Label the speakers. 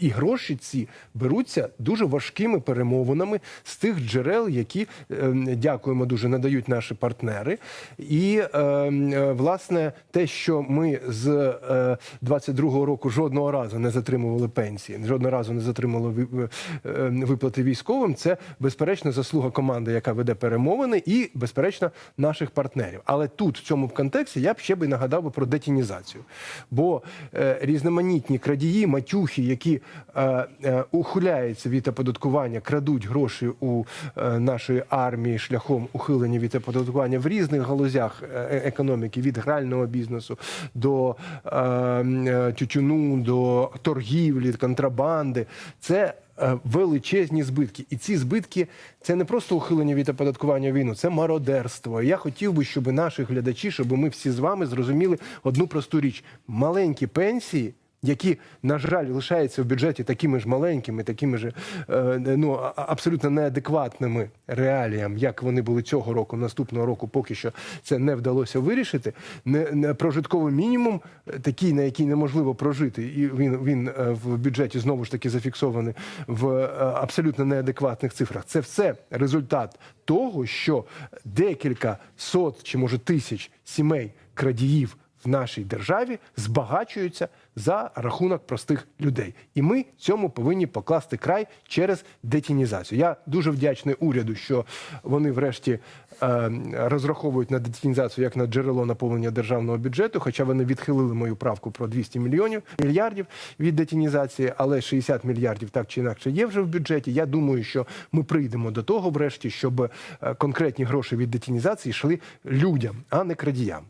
Speaker 1: І гроші ці беруться дуже важкими перемовинами з тих джерел, які е, дякуємо дуже надають наші партнери. І е, е, власне те, що ми з е, 22-го року жодного разу не затримували пенсії, жодного разу не затримували е, виплати військовим, це безперечно заслуга команди, яка веде перемовини, і безперечно наших партнерів. Але тут в цьому контексті я б ще би нагадав про детінізацію. Бо е, різноманітні крадії, матюхи, які е, е, ухиляються від оподаткування, крадуть гроші у е, нашої армії шляхом ухилення від оподаткування в різних галузях економіки, від грального бізнесу до тютюну, до торгівлі, контрабанди. Це величезні збитки. І ці збитки це не просто ухилення від оподаткування війну, це мародерство. Я хотів би, щоб наші глядачі, щоб ми всі з вами зрозуміли одну просту річ: маленькі пенсії. Які, на жаль, лишаються в бюджеті такими ж маленькими, такими ж е, ну, абсолютно неадекватними реаліям, як вони були цього року, наступного року, поки що це не вдалося вирішити. Не, не прожитковий мінімум, е, такий, на який неможливо прожити, і він, він е, в бюджеті знову ж таки зафіксований в абсолютно неадекватних цифрах. Це все результат того, що декілька сот чи може тисяч сімей крадіїв в нашій державі збагачуються за рахунок простих людей, і ми цьому повинні покласти край через детінізацію. Я дуже вдячний уряду, що вони врешті е, розраховують на детінізацію як на джерело наповнення державного бюджету. Хоча вони відхилили мою правку про 200 мільйонів мільярдів від детінізації, але 60 мільярдів так чи інакше є вже в бюджеті. Я думаю, що ми прийдемо до того, врешті, щоб е, конкретні гроші від детінізації йшли людям, а не крадіям.